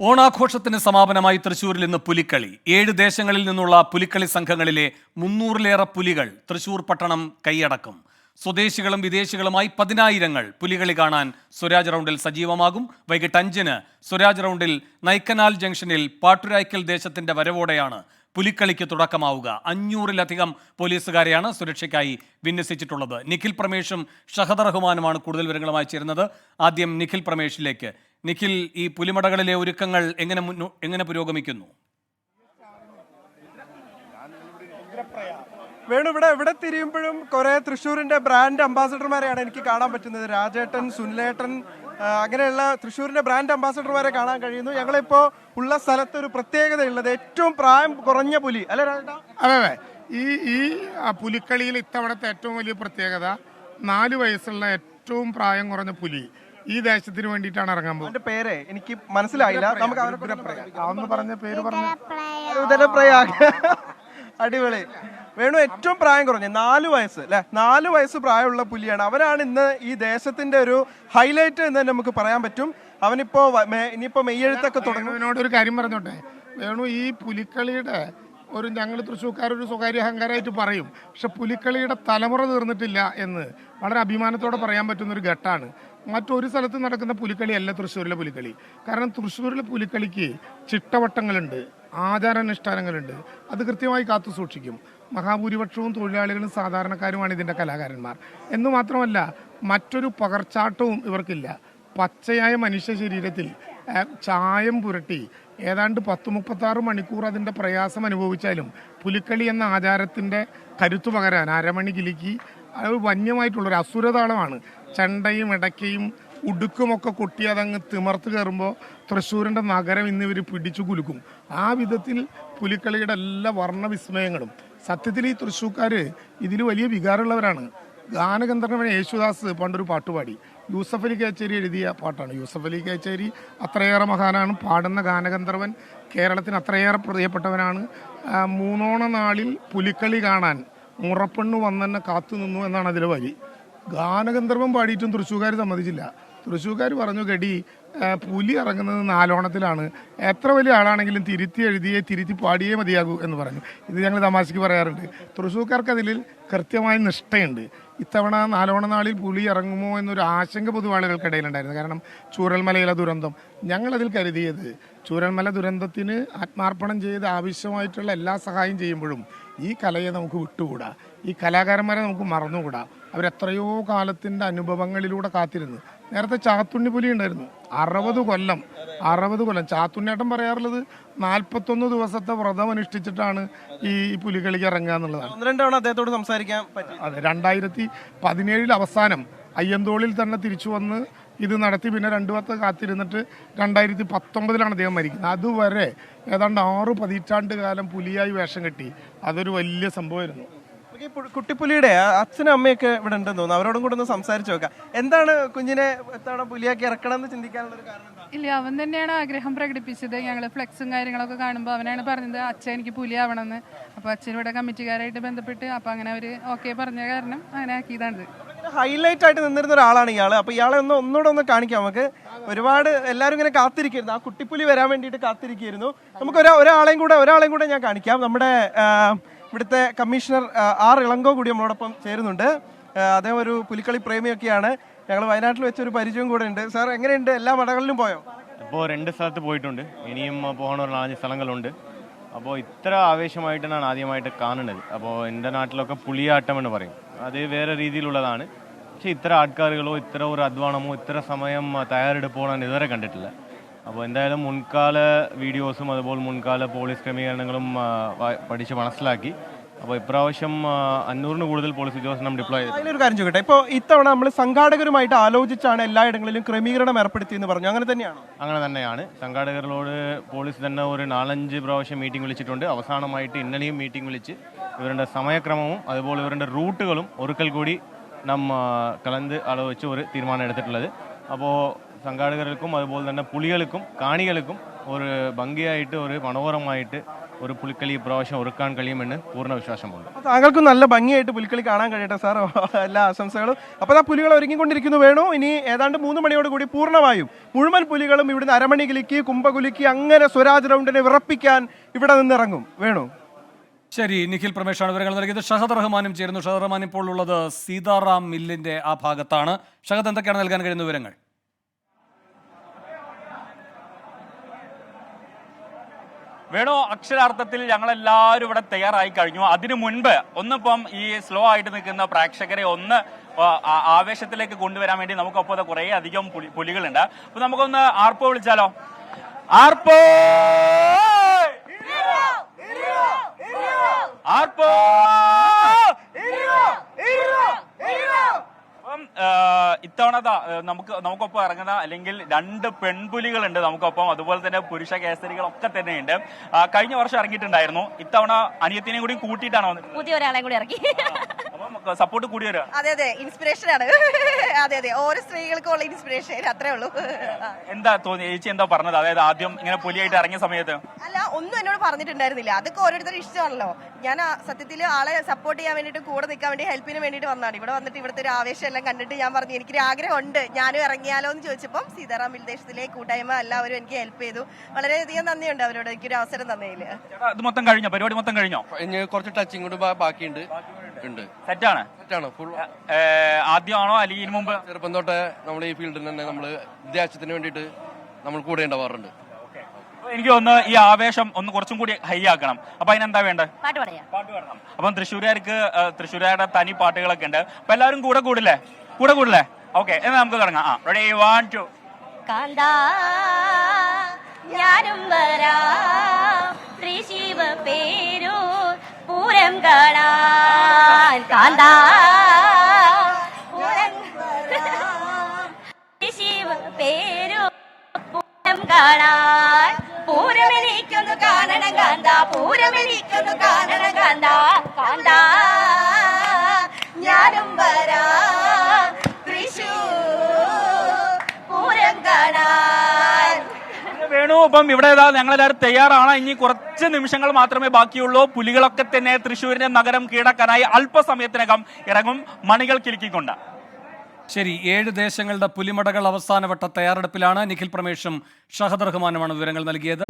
ഓണാഘോഷത്തിന് സമാപനമായി തൃശൂരിൽ ഇന്ന് പുലിക്കളി. ഏഴ് ദേശങ്ങളിൽ നിന്നുള്ള പുലിക്കളി സംഘങ്ങളിലെ മുന്നൂറിലേറെ പുലികൾ തൃശൂർ പട്ടണം കൈയടക്കും. സ്വദേശികളും വിദേശികളുമായി പതിനായിരങ്ങൾ പുലികളി കാണാൻ സ്വരാജ് റൗണ്ടിൽ സജീവമാകും. വൈകിട്ട് അഞ്ചിന് സ്വരാജ് റൗണ്ടിൽ നൈക്കനാൽ ജംഗ്ഷനിൽ പാട്ടുരായ്ക്കൽ ദേശത്തിന്റെ വരവോടെയാണ് പുലിക്കളിക്ക് തുടക്കമാവുക. അഞ്ഞൂറിലധികം പോലീസുകാരെയാണ് സുരക്ഷയ്ക്കായി വിന്യസിച്ചിട്ടുള്ളത്. നിഖിൽ പ്രമേഷും ഷഹദ് റഹ്മാനുമാണ് കൂടുതൽ വിവരങ്ങളുമായി ചേരുന്നത്. ആദ്യം നിഖിൽ പ്രമേഷിലേക്ക്. നിഖിൽ ഈ പുലിമടകളിലെ ഒരുക്കങ്ങൾ എങ്ങനെ മുന്നോ എങ്ങനെ പുരോഗമിക്കുന്നു? വേണു ഇവിടെ എവിടെ തിരിയുമ്പോഴും കുറെ തൃശ്ശൂരിന്റെ ബ്രാൻഡ് അംബാസഡർമാരെയാണ് എനിക്ക് കാണാൻ പറ്റുന്നത്. രാജേട്ടൻ സുനിലേട്ടൻ അങ്ങനെയുള്ള തൃശ്ശൂരിന്റെ ബ്രാൻഡ് അംബാസഡർമാരെ കാണാൻ കഴിയുന്നു. ഞങ്ങളിപ്പോ ഉള്ള സ്ഥലത്ത് ഒരു പ്രത്യേകതയുള്ളത് ഏറ്റവും പ്രായം കുറഞ്ഞ പുലി. അല്ലെ രാജേട്ടാ? അതെ അതെ. ഈ ഈ ആ, പുലിക്കളിയിൽ ഇത്തവണത്തെ ഏറ്റവും വലിയ പ്രത്യേകത നാല് വയസ്സുള്ള ഏറ്റവും പ്രായം കുറഞ്ഞ പുലി. ഈ ദേശത്തിന് വേണ്ടിയിട്ടാണ് ഇറങ്ങാൻ പോകുന്നത്. അവന്റെ പേര് എനിക്ക് മനസ്സിലായില്ല. നമുക്ക് കുറിച്ച് പറയാം. ഒന്ന് പറഞ്ഞ പേര് പറഞ്ഞു? അടിപൊളി. വേണു ഏറ്റവും പ്രായം കുറഞ്ഞ നാല് വയസ്സ് അല്ലെ? നാല് വയസ്സ് പ്രായമുള്ള പുലിയാണ്. അവനാണ് ഇന്ന് ഈ ദേശത്തിന്റെ ഒരു ഹൈലൈറ്റ് എന്ന് തന്നെ നമുക്ക് പറയാൻ പറ്റും. അവനിപ്പോ വ- മേ- ഇനിയിപ്പോ മെയ്യെഴുത്തൊക്കെ തുടങ്ങും. ഒരു കാര്യം പറഞ്ഞോട്ടെ? വേണു ഈ പുലിക്കളിയുടെ ഒരു ഞങ്ങൾ തൃശ്ശൂർക്കാർ ഒരു സ്വകാര്യ അഹങ്കാരമായിട്ട് പറയും. പക്ഷെ പുലിക്കളിയുടെ തലമുറ തീർന്നിട്ടില്ല എന്ന് വളരെ അഭിമാനത്തോടെ പറയാൻ പറ്റുന്ന ഒരു ഘട്ടമാണ് മറ്റൊരു സ്ഥലത്ത് നടക്കുന്ന പുലിക്കളിയല്ല തൃശ്ശൂരിലെ പുലിക്കളി. കാരണം തൃശ്ശൂരിലെ പുലിക്കളിക്ക് ചിട്ടവട്ടങ്ങളുണ്ട് ആചാരാനുഷ്ഠാനങ്ങളുണ്ട്. അത് കൃത്യമായി കാത്തു സൂക്ഷിക്കും. മഹാഭൂരിപക്ഷവും തൊഴിലാളികളും സാധാരണക്കാരുമാണ് ഇതിന്റെ കലാകാരന്മാർ. എന്ന് മാത്രമല്ല മറ്റൊരു പകർച്ചാട്ടവും ഇവർക്കില്ല. പച്ചയായ മനുഷ്യ ശരീരത്തിൽ ചായം പുരട്ടി ഏതാണ്ട് പത്ത് മുപ്പത്താറ് മണിക്കൂർ അതിന്റെ പ്രയാസം അനുഭവിച്ചാലും പുലിക്കളി എന്ന ആചാരത്തിന്റെ കരുത്തു പകരാൻ അരമണി കിലുക്കി അത് വന്യമായിട്ടുള്ളൊരു അസുരതാളമാണ്. ചണ്ടയും ഇടയ്ക്കയും ഉടുക്കുമൊക്കെ കൊട്ടി അതങ്ങ് തിമർത്ത് കയറുമ്പോൾ തൃശ്ശൂരിന്റെ നഗരം ഇന്നിവർ പിടിച്ചു കുലുക്കും. ആ വിധത്തിൽ പുലിക്കളിയുടെ എല്ലാ വർണവിസ്മയങ്ങളും. സത്യത്തിൽ ഈ തൃശ്ശൂക്കാർ ഇതിൽ വലിയ വികാരമുള്ളവരാണ്. ഗാനഗന്ധർവൻ യേശുദാസ് പണ്ടൊരു പാട്ടുപാടി യൂസഫ് അലി കേച്ചേരി എഴുതിയ പാട്ടാണ്. യൂസഫ് അലി കേച്ചേരി അത്രയേറെ മഹാനാണ്. പാടുന്ന ഗാനഗന്ധർവൻ കേരളത്തിന് അത്രയേറെ പ്രിയപ്പെട്ടവനാണ്. മൂന്നോണ നാളിൽ പുലിക്കളി കാണാൻ മുറപ്പെണ്ണ് വന്നെന്നെ കാത്തു നിന്നു എന്നാണ് അതിലെ വരി. ഗാനഗന്ധർവൻ പാടിയിട്ടും തൃശ്ശൂർക്കാർ സമ്മതിച്ചില്ല. തൃശ്ശൂർക്കാർ പറഞ്ഞു ഗഡി പുലി ഇറങ്ങുന്നത് നാലോണത്തിലാണ്. എത്ര വലിയ ആളാണെങ്കിലും തിരുത്തി എഴുതിയേ തിരുത്തി പാടിയേ മതിയാകൂ എന്ന് പറഞ്ഞു. ഇത് ഞങ്ങൾ തമാശയ്ക്ക് പറയാറുണ്ട്. തൃശ്ശൂർക്കാർക്ക് അതിൽ കൃത്യമായ നിഷ്ഠയുണ്ട്. ഇത്തവണ നാലോണ നാളിൽ പുലി ഇറങ്ങുമോ എന്നൊരു ആശങ്ക പൊതുവാളുകൾക്കിടയിലുണ്ടായിരുന്നു. കാരണം ചൂരൽമലയിലെ ദുരന്തം. ഞങ്ങളതിൽ കരുതിയത് ചൂരൽമല ദുരന്തത്തിന് ആത്മാർപ്പണം ചെയ്ത് ആവശ്യമായിട്ടുള്ള എല്ലാ സഹായം ചെയ്യുമ്പോഴും ഈ കലയെ നമുക്ക് വിട്ടുകൂടാ. ഈ കലാകാരന്മാരെ നമുക്ക് മറന്നുകൂടാ. അവരെത്രയോ കാലത്തിന്റെ അനുഭവങ്ങളിലൂടെ കാത്തിരുന്നു. നേരത്തെ ചാത്തുണ്ണി പുലി ഉണ്ടായിരുന്നു. അറുപത് കൊല്ലം അറുപത് കൊല്ലം. ചാത്തുണ്ണിയേട്ടൻ പറയാറുള്ളത് നാൽപ്പത്തൊന്ന് ദിവസത്തെ വ്രതം അനുഷ്ഠിച്ചിട്ടാണ് ഈ പുലികളിക്ക് ഇറങ്ങുക എന്നുള്ളതാണ്. തവണ അദ്ദേഹത്തോട് സംസാരിക്കാൻ അതെ രണ്ടായിരത്തി പതിനേഴിൽ അവസാനം അയ്യന്തോളിൽ തന്നെ തിരിച്ചു വന്ന് ഇത് നടത്തി പിന്നെ രണ്ടു പത്ത് കാത്തിരുന്നിട്ട് രണ്ടായിരത്തി പത്തൊമ്പതിലാണ് അദ്ദേഹം മരിക്കുന്നത്. അതുവരെ ഏതാണ്ട് ആറു പതിറ്റാണ്ട് കാലം പുലിയായി വേഷം കെട്ടി. അതൊരു വലിയ സംഭവമായിരുന്നു. കുട്ടിപ്പുലിയുടെ അച്ഛനും അമ്മയൊക്കെ ഇവിടെ ഉണ്ടെന്ന് തോന്നുന്നു. അവരോടും കൂടെ ഒന്ന് സംസാരിച്ചു നോക്കാം. എന്താണ് കുഞ്ഞിനെ എത്തവണ പുലിയാക്കി ഇറക്കണം എന്ന് ചിന്തിക്കാനുള്ള ഒരു കാരണം ഇല്ല അവൻ തന്നെയാണ് ആഗ്രഹം പ്രകടിപ്പിച്ചത്. ഞങ്ങൾ ഫ്ലെക്സും കാര്യങ്ങളൊക്കെ കാണുമ്പോൾ അവനാണ് പറഞ്ഞത് അച്ഛൻ എനിക്ക് പുലി ആവണമെന്ന് അപ്പോൾ അച്ഛൻ ഇവിടെ കമ്മിറ്റിക്കാരായിട്ട് ബന്ധപ്പെട്ട് അപ്പോൾ അങ്ങനെ അവർ ഓക്കെ പറഞ്ഞ കാരണം അങ്ങനെ ആക്കിയതാണിത്. ഹൈലൈറ്റ് ആയിട്ട് നിന്നിരുന്ന ഒരാളാണ് ഇയാൾ. അപ്പൊ ഇയാളെ ഒന്ന് ഒന്നുകൂടെ ഒന്ന് കാണിക്കാം നമുക്ക്. ഒരുപാട് എല്ലാരും ഇങ്ങനെ കാത്തിരിക്കുന്നു ആ കുട്ടിപ്പുലി വരാൻ വേണ്ടിയിട്ട് കാത്തിരിക്കുന്നു നമുക്ക് ഒരാ ഒരാളെയും കൂടെ ഒരാളെയും കൂടെ ഞാൻ കാണിക്കാം. നമ്മുടെ ഇവിടുത്തെ കമ്മീഷണർ ആർ ഇളങ്കോ കൂടി നമ്മളോടൊപ്പം ചേരുന്നുണ്ട്. അദ്ദേഹം ഒരു പുലിക്കളി പ്രേമിയൊക്കെയാണ്. ഞങ്ങൾ വയനാട്ടിൽ വെച്ചൊരു പരിചയം കൂടെ ഉണ്ട്. സാർ എങ്ങനെയുണ്ട്? എല്ലാ മടകളിലും പോയോ? ഇപ്പോൾ രണ്ട് സ്ഥലത്ത് പോയിട്ടുണ്ട്. ഇനിയും പോകണ നാലഞ്ച് സ്ഥലങ്ങളുണ്ട്. അപ്പോൾ ഇത്ര ആവേശമായിട്ടാണ് ആദ്യമായിട്ട് കാണുന്നത്. അപ്പോൾ എന്റെ നാട്ടിലൊക്കെ പുളിയാട്ടം എന്ന് പറയും. അത് വേറെ രീതിയിലുള്ളതാണ്. പക്ഷേ ഇത്ര ആൾക്കാരുകളോ ഇത്ര ഒരു അധ്വാനമോ ഇത്ര സമയം തയ്യാറെടുപ്പോ ഞാൻ ഇതുവരെ കണ്ടിട്ടില്ല. അപ്പോൾ എന്തായാലും മുൻകാല വീഡിയോസും അതുപോലെ മുൻകാല പോലീസ് ക്രമീകരണങ്ങളും പഠിച്ച് മനസ്സിലാക്കി അപ്പോൾ ഇപ്രാവശ്യം അഞ്ഞൂറിന് കൂടുതൽ പോലീസ് ഉദ്യോഗസ്ഥനം ഡിപ്ലോയ് ചെയ്തു അതിലൊരു കാര്യം ചോദിക്കട്ടെ. ഇപ്പോൾ ഇത്തവണ നമ്മൾ സംഘാടകരുമായിട്ട് ആലോചിച്ചാണ് എല്ലായിടങ്ങളിലും ക്രമീകരണം ഏർപ്പെടുത്തിയെന്ന് പറഞ്ഞു. അങ്ങനെ തന്നെയാണ്? അങ്ങനെ തന്നെയാണ്. സംഘാടകരോട് പോലീസ് തന്നെ ഒരു നാലഞ്ച് പ്രാവശ്യം മീറ്റിംഗ് വിളിച്ചിട്ടുണ്ട്. അവസാനമായിട്ട് ഇന്നലെയും മീറ്റിംഗ് വിളിച്ച് ഇവരുടെ സമയക്രമവും അതുപോലെ ഇവരുടെ റൂട്ടുകളും ഒരുക്കൽ കൂടി നാം കലന്ത് ആലോചിച്ച് ഒരു തീരുമാനം എടുത്തിട്ടുള്ളത്. അപ്പോൾ സംഘാടകർക്കും അതുപോലെ തന്നെ പുലികൾക്കും കാണികൾക്കും ഒരു ഭംഗിയായിട്ട് ഒരു മനോഹരമായിട്ട് ഒരു പുലിക്കളി ഇപ്രാവശ്യം ഒരുക്കാൻ കഴിയുമെന്ന് പൂർണ വിശ്വാസമുണ്ട്. താങ്കൾക്കും നല്ല ഭംഗിയായിട്ട് പുലിക്കളി കാണാൻ കഴിയട്ടെ സാർ. എല്ലാ ആശംസകളും. അപ്പോൾ ആ പുലികൾ ഒരുങ്ങിക്കൊണ്ടിരിക്കുന്നു വേണു. ഇനി ഏതാണ്ട് മൂന്ന് മണിയോട് കൂടി പൂർണമായും മുഴുവൻ പുലികളും ഇവിടുന്ന് അരമണി കിലിക്ക് കുംഭകുലിക്ക് അങ്ങനെ സ്വരാജ് റൗണ്ടിനെ വിറപ്പിക്കാൻ ഇവിടെ നിന്നിറങ്ങും. വേണു. ശരി നിഖിൽ പ്രമേഷാണ് വിവരങ്ങൾ നൽകിയത്. ഷഹദ് റഹ്മാനും ചേരുന്നു. ഷഹദ് റഹ്മാൻ ഇപ്പോൾ ഉള്ളത് സീതാറാം മില്ലിന്റെ ആ ഭാഗത്താണ്. ഷഹദ് എന്തൊക്കെയാണ് നൽകാൻ കഴിയുന്ന വിവരങ്ങൾ? വേണോ അക്ഷരാർത്ഥത്തിൽ ഞങ്ങളെല്ലാവരും ഇവിടെ തയ്യാറായി കഴിഞ്ഞു. അതിനു മുൻപ് ഒന്നിപ്പം ഈ സ്ലോ ആയിട്ട് നിൽക്കുന്ന പ്രേക്ഷകരെ ഒന്ന് ആവേശത്തിലേക്ക് കൊണ്ടുവരാൻ വേണ്ടി നമുക്കൊപ്പം കുറേ അധികം പുലി- പുലികളുണ്ട്. അപ്പൊ നമുക്കൊന്ന് ആർപ്പോ വിളിച്ചാലോ? ആർപ്പോ! ആർപ്പോ അപ്പം ആ, ഇത്തവണ നമുക്ക് നമുക്കൊപ്പം ഇറങ്ങുന്ന അല്ലെങ്കിൽ രണ്ട് പെൺപുലികളുണ്ട് നമുക്കൊപ്പം. അതുപോലെ തന്നെ പുരുഷ കേസരികളൊക്കെ തന്നെയുണ്ട്. കഴിഞ്ഞ വർഷം ഇറങ്ങിയിട്ടുണ്ടായിരുന്നു. ഇത്തവണ അനിയത്തിനെയും കൂടി കൂട്ടിയിട്ടാണ് പുതിയ ഒരാളെ കൂടി ഇറക്കി. സപ്പോർട്ട് കൂടി വരാം അതെ അതെ. ഇൻസ്പിറേഷൻ ആണ്. അതെ അതെ. ഓരോ സ്ത്രീകൾക്കും ഉള്ള ഇൻസ്പിറേഷൻ അത്രേ ഉള്ളൂ. എന്താ തോന്നി ചേച്ചി എന്താ പറഞ്ഞത്? അതായത് ആദ്യം ഇങ്ങനെ പുലിയായിട്ട് ഇറങ്ങിയ സമയത്ത്? അല്ല ഒന്നും എന്നോട് പറഞ്ഞിട്ടുണ്ടായിരുന്നില്ല. അതൊക്കെ ഓരോരുത്തരുടെ ഇഷ്ടമാണല്ലോ. ഞാൻ സത്യത്തിൽ ആളെ സപ്പോർട്ട് ചെയ്യാൻ വേണ്ടിയിട്ട് കൂടെ നിൽക്കാൻ വേണ്ടി ഹെൽപ്പിന് വേണ്ടിയിട്ട് വന്നതാണ്. ഇവിടെ വന്നിട്ട് ഇവിടുത്തെ ഒരു ആവേശം എല്ലാം കണ്ടിട്ട് ഞാൻ പറഞ്ഞു എനിക്കൊരു ആഗ്രഹമുണ്ട്. ഞാനും ഇറങ്ങിയാലോ? എന്ന് ചോദിച്ചപ്പം സീതാറാം വിൽദേശത്തിലെ കൂട്ടായ്മ എല്ലാവരും എനിക്ക് ഹെൽപ്പ് ചെയ്തു. വളരെയധികം നന്ദിയുണ്ട് അവരോട്. എനിക്കൊരു അവസരം തന്നതിൽ. അത് ഇത് മൊത്തം കഴിഞ്ഞോ? പരിപാടി മൊത്തം കഴിഞ്ഞോ? ഇനി കുറച്ച് ടച്ചിങ് കൂടി ബാക്കിയുണ്ട്. ഉണ്ട്. സെറ്റാണ്? ഫുൾ ആദ്യമാണോ അല്ലെങ്കിൽ ഇതിനു മുമ്പ്? ചെറുപ്പം തൊട്ടേ നമ്മൾ ഈ ഫീൽഡിൽ തന്നെ നമ്മൾ വിദ്യാഭ്യാസത്തിന് വേണ്ടിയിട്ട് നമ്മൾ കൂടെ ഉണ്ടാവാറുണ്ട്. എനിക്ക് ഒന്ന് ഈ ആവേശം ഒന്ന് കുറച്ചും കൂടി ഹൈ ആക്കണം. അപ്പൊ അതിനെന്താ വേണ്ടത്? പാട്ട് പറയാം പാട്ട് പാടണം. അപ്പം തൃശ്ശൂരുകാർക്ക് തൃശ്ശൂരുകാരുടെ തനി പാട്ടുകളൊക്കെ ഉണ്ട്. അപ്പൊ എല്ലാവരും കൂടെ കൂടില്ലേ? കൂടെ കൂടില്ലേ? ഓക്കെ എന്നാ നമുക്ക് തുടങ്ങാം. ആ റെഡി വൺ ടു കാന്താ ഞാനും വരാം. ശ്രീശിവ പേരു പൂരം കാണാൻ. കാന്താ വേണു ഇപ്പം ഇവിടെ ഏതാ ഞങ്ങളെല്ലാവരും തയ്യാറാണ്. ഇനി കുറച്ച് നിമിഷങ്ങൾ മാത്രമേ ബാക്കിയുള്ളൂ. പുലികളൊക്കെ തന്നെ തൃശ്ശൂരിന്റെ നഗരം കീഴടക്കാനായി അല്പസമയത്തിനകം ഇറങ്ങും മണികൾ കിലുക്കിക്കൊണ്ട്. ശരി ഏഴ് ദേശങ്ങളുടെ പുലിമടകൾ അവസാനവട്ട തയ്യാറെടുപ്പിലാണ് നിഖിൽ പ്രമേഷും ഷഹദ് റഹ്മാനുമാണ് വിവരങ്ങൾ നൽകിയത്.